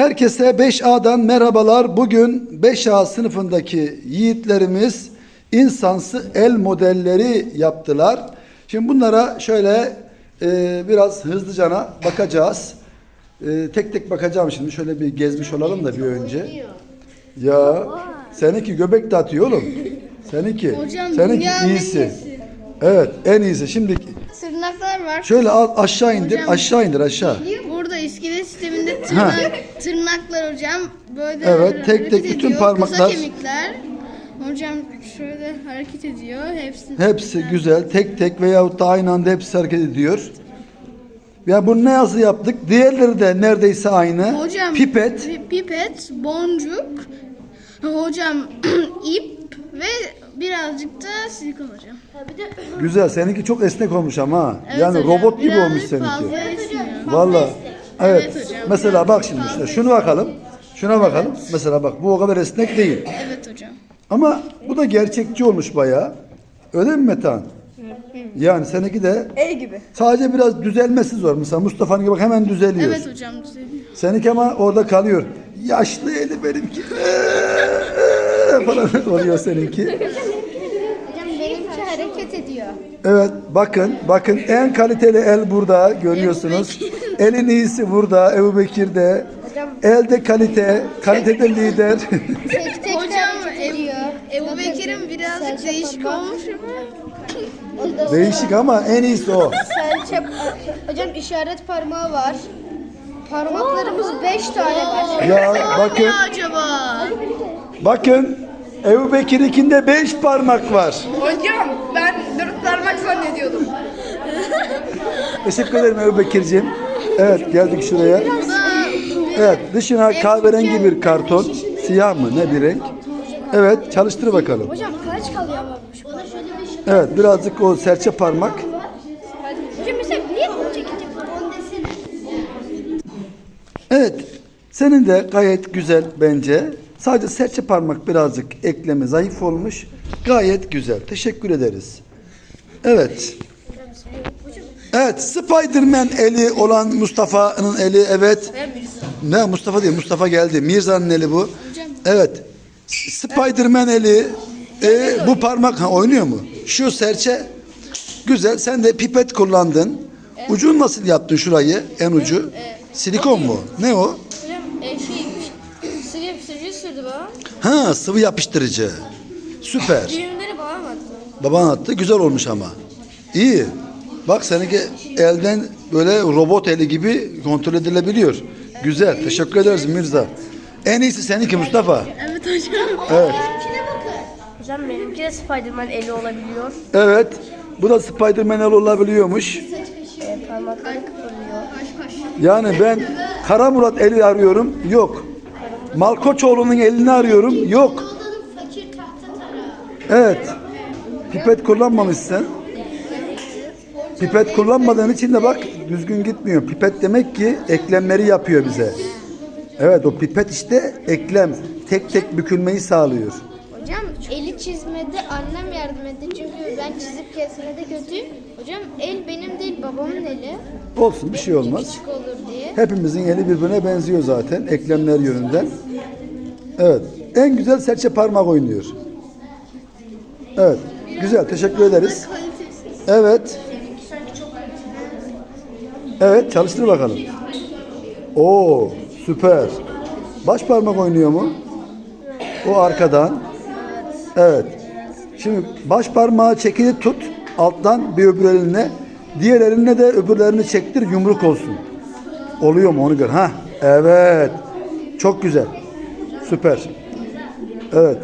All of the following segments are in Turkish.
Herkese 5A'dan merhabalar. Bugün 5A sınıfındaki yiğitlerimiz insansı el modelleri yaptılar. Şimdi bunlara şöyle e, biraz hızlıcana bakacağız. E, tek tek bakacağım şimdi. Şöyle bir gezmiş olalım da bir önce. Ya seninki göbek de atıyor oğlum. Seninki. Hocam, seninki dünyanın iyisi. iyisi. Evet en iyisi. Şimdi Tırnaklar var. şöyle al, aşağı indir. Aşağı indir aşağı. Tırnak, tırnaklar hocam. Böyle Evet, tek hareket tek bütün ediyor. parmaklar- Kısa kemikler. Hocam şöyle hareket ediyor. Hepsi. Hepsi güzel. Tek tek veyahut da aynı anda hepsi hareket ediyor. Ya bunu ne yazı yaptık? Diğerleri de neredeyse aynı. Hocam Pipet. pi- pipet, boncuk. Hocam ip ve birazcık da silikon hocam. Güzel. Seninki çok esnek olmuş ama. ha. Evet yani hocam, robot gibi birazcık olmuş seninki. fazla esniyor. Vallahi. Evet. Evet hocam. Mesela bak şimdi işte şunu bakalım. Şuna bakalım. Mesela bak bu o kadar esnek değil. Evet hocam. Ama bu da gerçekçi olmuş bayağı. Öyle mi Metehan? Yani seninki de El gibi. sadece biraz düzelmesi zor. Mesela Mustafa'nın gibi bak hemen düzeliyor. Evet hocam. düzeliyor. Seninki ama orada kalıyor. Yaşlı eli benimki. falan oluyor seninki. Hocam benimki hareket ediyor. Evet bakın bakın en kaliteli el burada görüyorsunuz. Elin iyisi burada Ebu Bekir'de. Elde kalite, kalitede lider. Tek tek hocam Ebu, Ebu Bekir'in birazcık değişik olmuş ama. Değişik ama en iyisi o. Serçe, hocam işaret parmağı var. Parmaklarımız 5 tane var. Ya bakın acaba? bakın Ebu Bekir'inkinde beş parmak var. Hocam ben dört parmak zannediyordum. Teşekkür ederim Ebu Bekir'ciğim. Evet geldik şuraya. Evet dışına kahverengi bir karton. Siyah mı ne bir renk? Evet çalıştır bakalım. Hocam kaç kalıyor ama? Evet birazcık o serçe parmak. Hocam mesela niye bunu çekince on desene. Evet senin de gayet güzel bence. Sadece serçe parmak birazcık ekleme zayıf olmuş. Gayet güzel. Teşekkür ederiz. Evet. Evet Spiderman eli olan Mustafa'nın eli evet. Ne Mustafa değil Mustafa geldi. Mirza'nın eli bu. Evet. Spiderman eli. E, bu parmak ha, oynuyor mu? Şu serçe güzel. Sen de pipet kullandın. Ucunu nasıl yaptın şurayı? En ucu. Silikon mu? Ne o? E, şey sıvı yapıştırıcı sürdü bana. Ha sıvı yapıştırıcı. Süper. Düğümleri bana mı attı? Baban attı. Güzel olmuş ama. İyi. Bak seninki elden böyle robot eli gibi kontrol edilebiliyor. Güzel. Teşekkür ederiz Mirza. En iyisi seninki Mustafa. Evet hocam. Evet. Hocam benimki de Spiderman eli olabiliyor. Evet. Bu da Spiderman el olabiliyormuş. E, parmakları kıpırıyor. Yani ben Kara Murat eli arıyorum. Yok. Malkoçoğlu'nun elini arıyorum. Yok. Evet. Pipet kullanmamışsın. Pipet kullanmadığın için de bak düzgün gitmiyor. Pipet demek ki eklemleri yapıyor bize. Evet o pipet işte eklem. Tek tek bükülmeyi sağlıyor. Hocam eli çizmede annem yardım etti çünkü ben çizip kesmede kötüyüm. Hocam el benim değil babamın eli. Olsun bir şey olmaz. Küçük olur diye. Hepimizin eli birbirine benziyor zaten eklemler yönünden. Evet. En güzel serçe parmak oynuyor. Evet. Güzel. Teşekkür ederiz. Evet. Evet. Çalıştır bakalım. Oo, süper. Baş parmak oynuyor mu? O arkadan. Evet. Şimdi baş parmağı çekili tut alttan bir öbür eline. Diğer eline de öbürlerini çektir yumruk olsun. Oluyor mu onu gör. Ha, evet. Çok güzel. Süper. Evet.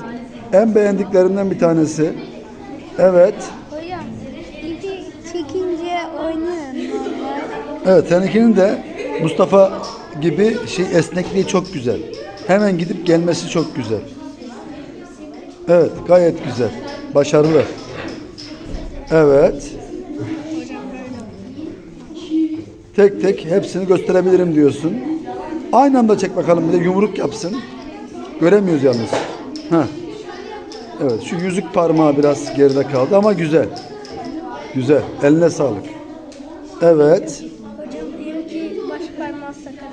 En beğendiklerimden bir tanesi. Evet. Evet seninkinin de Mustafa gibi şey esnekliği çok güzel. Hemen gidip gelmesi çok güzel. Evet gayet güzel. Başarılı. Evet. Tek tek hepsini gösterebilirim diyorsun. Aynı anda çek bakalım bir de yumruk yapsın. Göremiyoruz yalnız. Heh. Evet şu yüzük parmağı biraz geride kaldı ama güzel. Güzel. Eline sağlık. Evet. Hocam benimki baş parmağı sakat.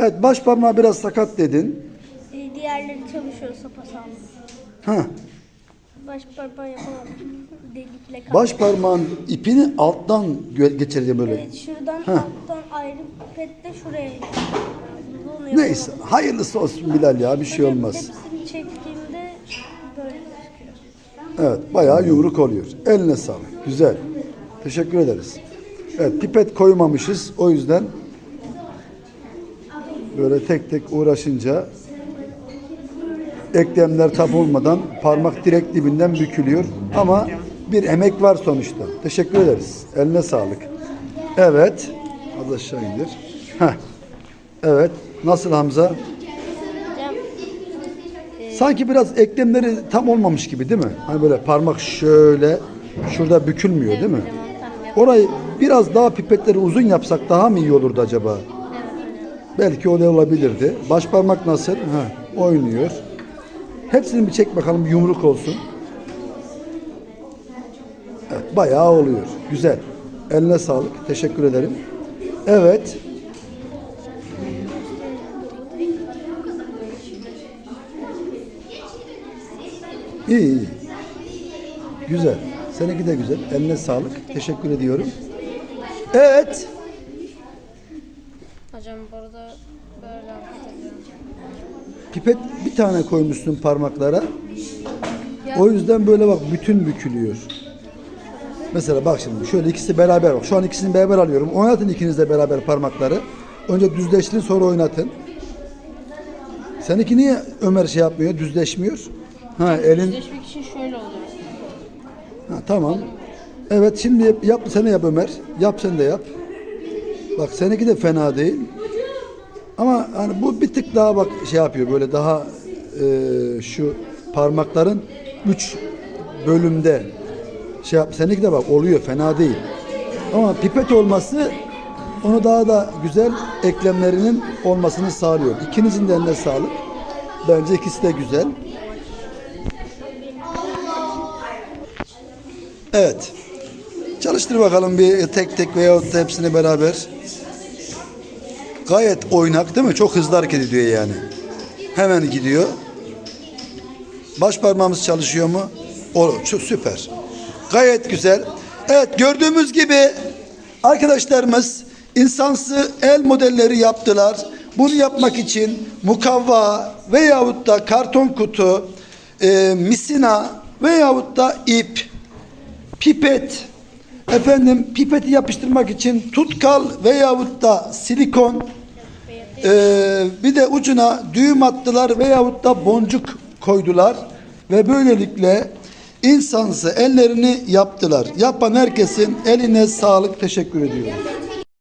Evet baş parmağı biraz sakat dedin. Ee, Diğerleri çalışıyor sapasağlam. Ha, Baş parmağı yapamadım. Delikle kaldı. baş parmağın ipini alttan gö- geçireceğim böyle. Evet, şuradan Heh. alttan ayrı pipet de şuraya. Bunu yapamadım. Neyse hayırlısı olsun Bilal ya bir şey Hocam, olmaz. Hepsini çektiğimde böyle gözüküyor. Evet bayağı yumruk oluyor. Eline sağlık. Güzel. Teşekkür ederiz. Evet pipet koymamışız. O yüzden böyle tek tek uğraşınca eklemler tap olmadan parmak direkt dibinden bükülüyor. Ama bir emek var sonuçta. Teşekkür ederiz. Eline sağlık. Evet. Az aşağı indir. Heh. Evet. Nasıl Hamza? Sanki biraz eklemleri tam olmamış gibi değil mi? Hani böyle parmak şöyle şurada bükülmüyor değil mi? Orayı biraz daha pipetleri uzun yapsak daha mı iyi olurdu acaba? Belki o da olabilirdi. Baş parmak nasıl? Ha, oynuyor. Hepsini bir çek bakalım bir yumruk olsun. Evet, bayağı oluyor. Güzel. Eline sağlık. Teşekkür ederim. Evet. İyi iyi. Güzel. Seninki de güzel. Eline sağlık. Teşekkür ediyorum. Evet. Hocam burada böyle hareket ediyorum. Pipet bir tane koymuşsun parmaklara. O yüzden böyle bak bütün bükülüyor. Mesela bak şimdi şöyle ikisi beraber bak. Şu an ikisini beraber alıyorum. Oynatın ikiniz de beraber parmakları. Önce düzleştirin sonra oynatın. Seninki niye Ömer şey yapmıyor, düzleşmiyor? Ha elin Düzleşmek için şöyle oluyor. Ha, tamam. Evet şimdi yap, yap sen de yap Ömer. Yap sen de yap. Bak seninki de fena değil. Ama hani bu bir tık daha bak şey yapıyor böyle daha e, şu parmakların üç bölümde şey yap. Seninki de bak oluyor fena değil. Ama pipet olması onu daha da güzel eklemlerinin olmasını sağlıyor. İkinizin de eline sağlık. Bence ikisi de güzel. Evet. Çalıştır bakalım bir tek tek veyahut da hepsini beraber. Gayet oynak değil mi? Çok hızlı hareket ediyor yani. Hemen gidiyor. Baş parmağımız çalışıyor mu? O süper. Gayet güzel. Evet gördüğümüz gibi arkadaşlarımız insansı el modelleri yaptılar. Bunu yapmak için mukavva veyahut da karton kutu, e, misina veyahut da ip pipet efendim pipeti yapıştırmak için tutkal veyahut da silikon ee, bir de ucuna düğüm attılar veyahut da boncuk koydular ve böylelikle insansı ellerini yaptılar. Yapan herkesin eline sağlık teşekkür ediyorum.